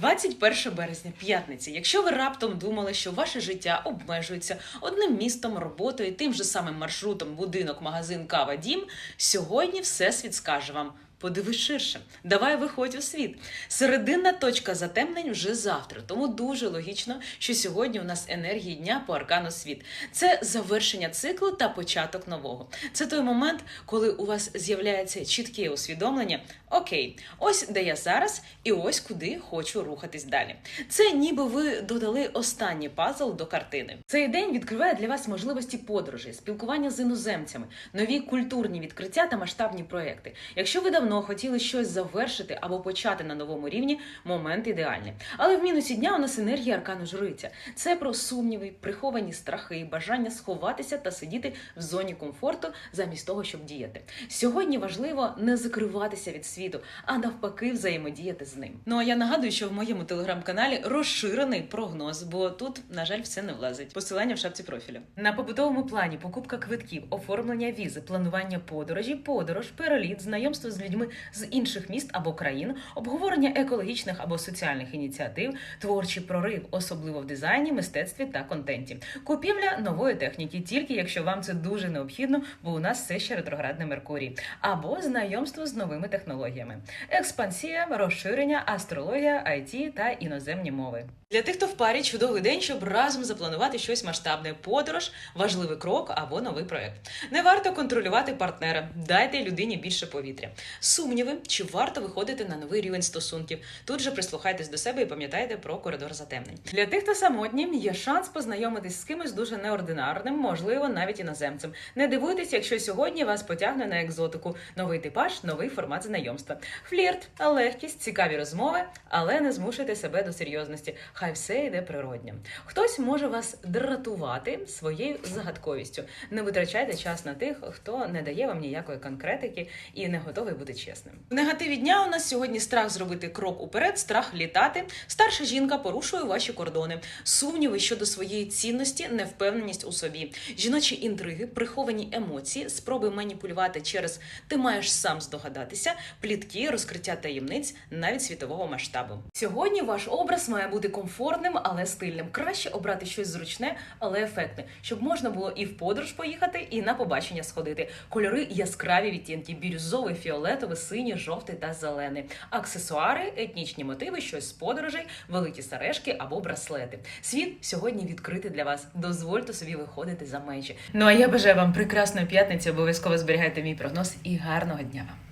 21 березня, п'ятниця. Якщо ви раптом думали, що ваше життя обмежується одним містом, роботою, тим же самим маршрутом, будинок, магазин, кава, дім, сьогодні всесвіт скаже вам. Подивись ширше, давай виходь у світ. Серединна точка затемнень вже завтра, тому дуже логічно, що сьогодні у нас енергії дня по аркану світ. Це завершення циклу та початок нового. Це той момент, коли у вас з'являється чітке усвідомлення: окей, ось де я зараз, і ось куди хочу рухатись далі. Це ніби ви додали останній пазл до картини. Цей день відкриває для вас можливості подорожей, спілкування з іноземцями, нові культурні відкриття та масштабні проекти. Якщо ви давно хотіли щось завершити або почати на новому рівні, момент ідеальний. Але в мінусі дня у нас енергія аркану жриця. Це про сумніви, приховані страхи, бажання сховатися та сидіти в зоні комфорту замість того, щоб діяти. Сьогодні важливо не закриватися від світу, а навпаки, взаємодіяти з ним. Ну а я нагадую, що в моєму телеграм-каналі розширений прогноз, бо тут, на жаль, все не влазить. Посилання в шапці профілю. На побутовому плані покупка квитків, оформлення візи, планування подорожі, подорож, переліт, знайомство з людьми з інших міст або країн, обговорення екологічних або соціальних ініціатив, творчий прорив, особливо в дизайні, мистецтві та контенті. Купівля нової техніки, тільки якщо вам це дуже необхідно, бо у нас все ще ретроградний Меркурій, або знайомство з новими технологіями, експансія, розширення, астрологія, IT та іноземні мови. Для тих, хто в парі чудовий день, щоб разом запланувати щось масштабне, подорож, важливий крок або новий проект. Не варто контролювати партнера, дайте людині більше повітря. Сумніви, чи варто виходити на новий рівень стосунків. Тут же прислухайтесь до себе і пам'ятайте про коридор затемнень. Для тих, хто самотні, є шанс познайомитись з кимось дуже неординарним, можливо, навіть іноземцем. Не дивуйтесь, якщо сьогодні вас потягне на екзотику, новий типаж, новий формат знайомства. Флірт, легкість, цікаві розмови, але не змушуйте себе до серйозності. Хай все йде природньо. Хтось може вас дратувати своєю загадковістю. Не витрачайте час на тих, хто не дає вам ніякої конкретики і не готовий бути чесним. В негативі дня у нас сьогодні страх зробити крок уперед, страх літати. Старша жінка порушує ваші кордони, сумніви щодо своєї цінності, невпевненість у собі, жіночі інтриги, приховані емоції, спроби маніпулювати через ти маєш сам здогадатися, плітки, розкриття таємниць навіть світового масштабу. Сьогодні ваш образ має бути комфортним, але стильним. Краще обрати щось зручне, але ефектне, щоб можна було і в подорож поїхати, і на побачення сходити. Кольори яскраві відтінки: бірюзовий, фіолетовий, синій, жовтий та зелений. Аксесуари, етнічні мотиви, щось з подорожей, великі сережки або браслети. Світ сьогодні відкритий для вас. Дозвольте собі виходити за межі. Ну а я бажаю вам прекрасної п'ятниці. Обов'язково зберігайте мій прогноз і гарного дня вам.